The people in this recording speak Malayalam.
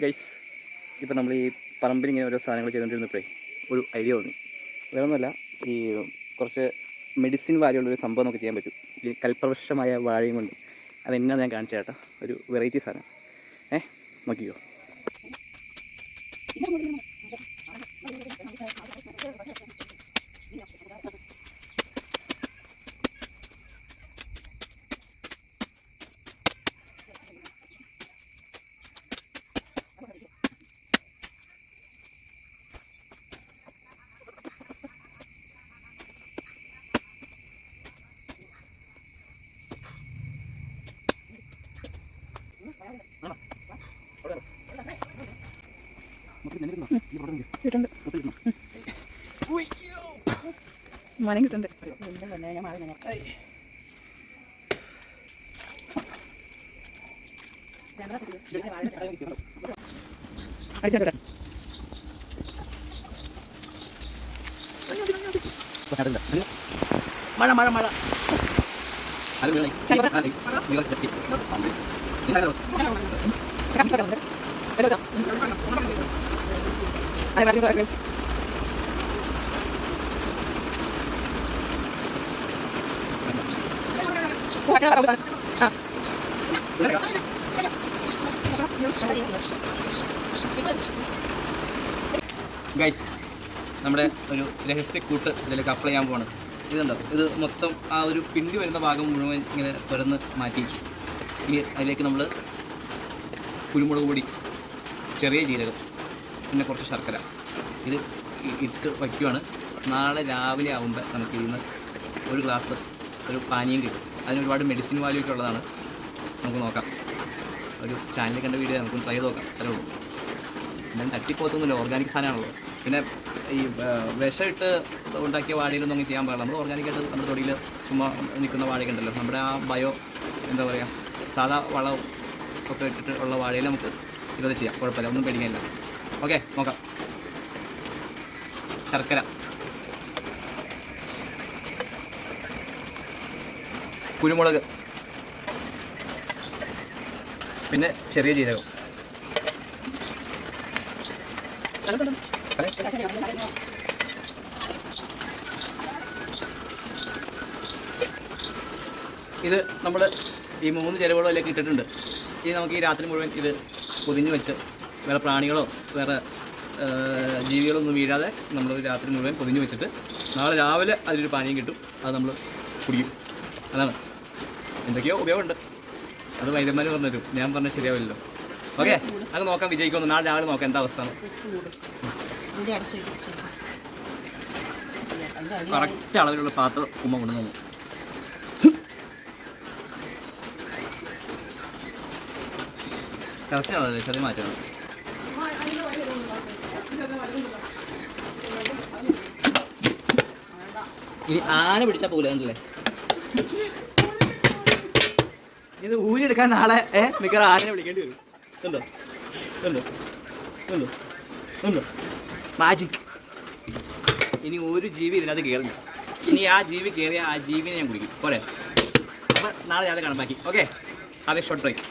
ഗൈസ് ഇപ്പം നമ്മൾ ഈ പറമ്പിൽ ഇങ്ങനെ ഓരോ സാധനങ്ങൾ ചെയ്തുകൊണ്ടിരുന്നപ്പോഴേ ഒരു ഐഡിയ തോന്നി വേറെ ഒന്നുമല്ല ഈ കുറച്ച് മെഡിസിൻ വാല്യുള്ള ഒരു സംഭവം നമുക്ക് ചെയ്യാൻ പറ്റും. ഈ കൽപ്രവശമായ വാഴയും കൊണ്ട്. അതെന്നാ ഞാൻ കാണിച്ചു കേട്ടോ ഒരു വെറൈറ്റി സാധനം. ഏ നോക്കിക്കോ. കിട്ടുന്നുണ്ട് മനം കിട്ടുന്നുണ്ട്. അടിച്ചോട്ടെ. മഴ മഴ മഴ. ഗൈസ് നമ്മുടെ ഒരു രഹസ്യക്കൂട്ട് ഇതിലേക്ക് അപ്ലൈ ചെയ്യാൻ പോവാണ്. ഇതുണ്ടോ? ഇത് മൊത്തം ആ ഒരു പിണ്ടി വരുന്ന ഭാഗം മുഴുവൻ ഇങ്ങനെ തുറന്ന് മാറ്റി ഇനി അതിലേക്ക് നമ്മൾ കുരുമുളക് പൊടി ചെറിയ ജീരകം പിന്നെ കുറച്ച് ശർക്കര ഇത് ഇട്ട് വയ്ക്കുവാണ്. നാളെ രാവിലെ ആകുമ്പോൾ നമുക്ക് ഇന്ന് ഒരു ഗ്ലാസ് ഒരു പാനീയം കിട്ടും. അതിന് ഒരുപാട് മെഡിസിൻ വാല്യൂ ഒക്കെ ഉള്ളതാണ്. നമുക്ക് നോക്കാം. ഒരു ചാനലിൽ കണ്ട വീഡിയോ നമുക്ക് ട്രൈ നോക്കാം. അത്രേ ഉള്ളൂ. എന്തായാലും തട്ടിപ്പോത്തൊന്നുമില്ല ഓർഗാനിക് സാധനമാണല്ലോ. പിന്നെ ഈ വിഷമിട്ട് ഉണ്ടാക്കിയ വാഴയിലൊന്നും അങ്ങനെ ചെയ്യാൻ പാടില്ല. നമ്മൾ ഓർഗാനിക്കായിട്ട് നമ്മുടെ തൊടിയിൽ ചുമ്മാ നിൽക്കുന്ന വാഴയൊക്കെ ഉണ്ടല്ലോ. നമ്മുടെ ആ ബയോ എന്താ പറയുക സാധാ വളം ഒക്കെ ഇട്ടിട്ട് ഉള്ള വാഴയിൽ നമുക്ക് ഇതൊക്കെ ചെയ്യാം. കുഴപ്പമില്ല ഒന്നും പേടിക്കാനില്ല. ഓക്കെ നോക്കാം. ശർക്കര. കുരുമുളക്. പിന്നെ ചെറിയ ജീരകം. ഇത് നമ്മൾ ഈ മൂന്ന് ചേരുവകളും അല്ലെങ്കിൽ ഇട്ടിട്ടുണ്ട്. ഇനി നമുക്ക് ഈ രാത്രി മുഴുവൻ ഇത് പൊതിഞ്ഞ് വെച്ച് വേറെ പ്രാണികളോ വേറെ ജീവികളൊന്നും വീഴാതെ നമ്മൾ രാത്രി മുഴുവൻ പൊതിഞ്ഞ് വെച്ചിട്ട് നാളെ രാവിലെ അതിലൊരു പാനീയം കിട്ടും. അത് നമ്മൾ കുടിക്കും. അതാണ്. എന്തൊക്കെയോ ഉപയോഗമുണ്ട്. അത് വൈദ്യന്മാർ പറഞ്ഞു തരും. ഞാൻ പറഞ്ഞാൽ ശരിയാവില്ലല്ലോ. ഓക്കെ? അത് നോക്കാം വിജയിക്കുന്നു നാളെ രാവിലെ നോക്കാം എന്താ അവസ്ഥ കറക്റ്റ് അളവിലുള്ള പാത്രം ഉമ്മ കൊണ്ടുവന്നു കറക്റ്റ് അളവില്ല ചെറിയ മാറ്റമാണ് ഇനി ആന പിടിച്ചാൽ പോലെ കണ്ടില്ലേ ഇത് ഊരിയെടുക്കാൻ നാളെ ഏ മിക്കവാറും ആനയെ വിളിക്കേണ്ടി വരും. ഉണ്ടോ ഉണ്ടോ ഉണ്ടോ ഉണ്ടോ മാജിക് ഇനി ഒരു ജീവി ഇതിനകത്ത് കയറില്ല ഇനി ആ ജീവി കയറിയ ആ ജീവിനെ ഞാൻ കുടിക്കും പോരെ? അപ്പോൾ നാളെ ഞാൻ കാണാൻ ബാക്കി ഓക്കെ അതെ ഷോട്ട് ഷോർട്ട് ബ്രേക്ക്